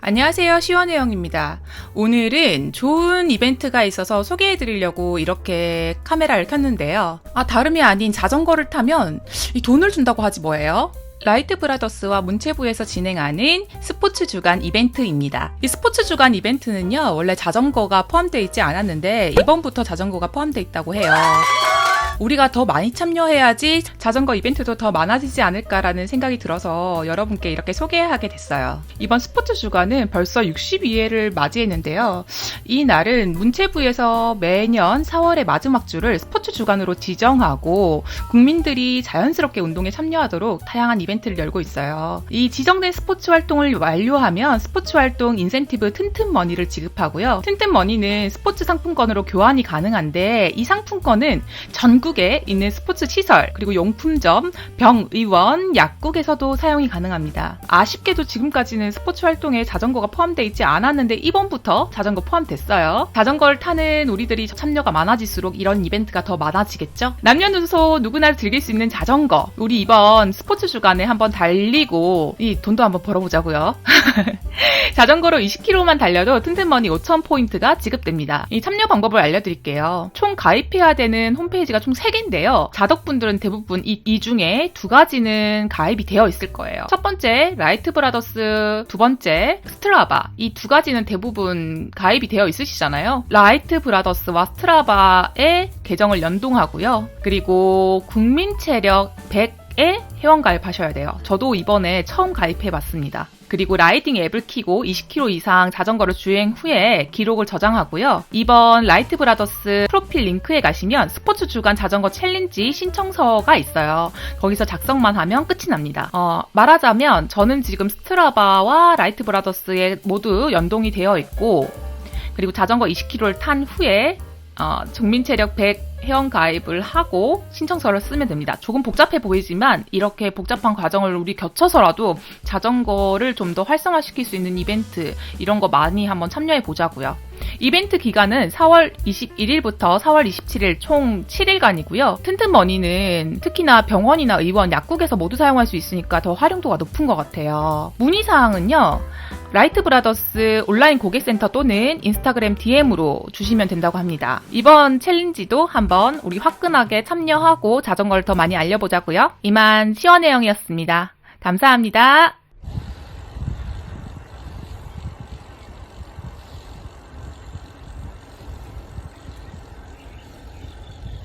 안녕하세요. 시원혜영입니다. 오늘은 좋은 이벤트가 있어서 소개해 드리려고 이렇게 카메라를 켰는데요. 아, 다름이 아닌 자전거를 타면 이 돈을 준다고 하지 뭐예요? 라이트 브라더스와 문체부에서 진행하는 스포츠 주간 이벤트입니다. 이 스포츠 주간 이벤트는요, 원래 자전거가 포함되어 있지 않았는데, 이번부터 자전거가 포함되어 있다고 해요. 우리가 더 많이 참여해야지 자전거 이벤트도 더 많아지지 않을까라는 생각이 들어서 여러분께 이렇게 소개하게 됐어요. 이번 스포츠 주간은 벌써 62회를 맞이했는데요. 이 날은 문체부에서 매년 4월의 마지막 주를 스포츠 주간으로 지정하고 국민들이 자연스럽게 운동에 참여하도록 다양한 이벤트를 열고 있어요. 이 지정된 스포츠 활동을 완료하면 스포츠 활동 인센티브 튼튼 머니를 지급하고요. 튼튼 머니는 스포츠 상품권으로 교환이 가능한데 이 상품권은 전국 에 있는 스포츠 시설 그리고 용품점, 병의원, 약국에서도 사용이 가능합니다. 아쉽게도 지금까지는 스포츠 활동에 자전거가 포함되어 있지 않았는데 이번부터 자전거 포함됐어요. 자전거를 타는 우리들이 참여가 많아질수록 이런 이벤트가 더 많아지겠죠? 남녀노소 누구나 즐길 수 있는 자전거. 우리 이번 스포츠 주간에 한번 달리고 이 돈도 한번 벌어보자고요. 자전거로 20km만 달려도 튼튼머니 5,000포인트가 지급됩니다. 이 참여 방법을 알려드릴게요. 총 가입해야 되는 홈페이지가 총 3개인데요. 자덕분들은 대부분 이, 이 중에 두 가지는 가입이 되어 있을 거예요. 첫 번째, 라이트 브라더스, 두 번째, 스트라바. 이 두 가지는 대부분 가입이 되어 있으시잖아요. 라이트 브라더스와 스트라바의 계정을 연동하고요. 그리고 국민 체력 100에 회원 가입하셔야 돼요. 저도 이번에 처음 가입해 봤습니다. 그리고 라이딩 앱을 키고 20km 이상 자전거를 주행 후에 기록을 저장하고요. 이번 라이트 브라더스 프로필 링크에 가시면 스포츠 주간 자전거 챌린지 신청서가 있어요. 거기서 작성만 하면 끝이 납니다. 어, 말하자면 저는 지금 스트라바와 라이트 브라더스에 모두 연동이 되어 있고 그리고 자전거 20km를 탄 후에 어, 정민체력 100 회원 가입을 하고 신청서를 쓰면 됩니다. 조금 복잡해 보이지만 이렇게 복잡한 과정을 우리 겹쳐서라도 자전거를 좀 더 활성화시킬 수 있는 이벤트 이런 거 많이 한번 참여해 보자고요. 이벤트 기간은 4월 21일부터 4월 27일 총 7일간이고요. 튼튼머니는 특히나 병원이나 의원, 약국에서 모두 사용할 수 있으니까 더 활용도가 높은 것 같아요. 문의사항은요. 라이트 브라더스 온라인 고객센터 또는 인스타그램 DM으로 주시면 된다고 합니다. 이번 챌린지도 한번 우리 화끈하게 참여하고 자전거를 더 많이 알려보자고요. 이만 시원혜영이었습니다. 감사합니다.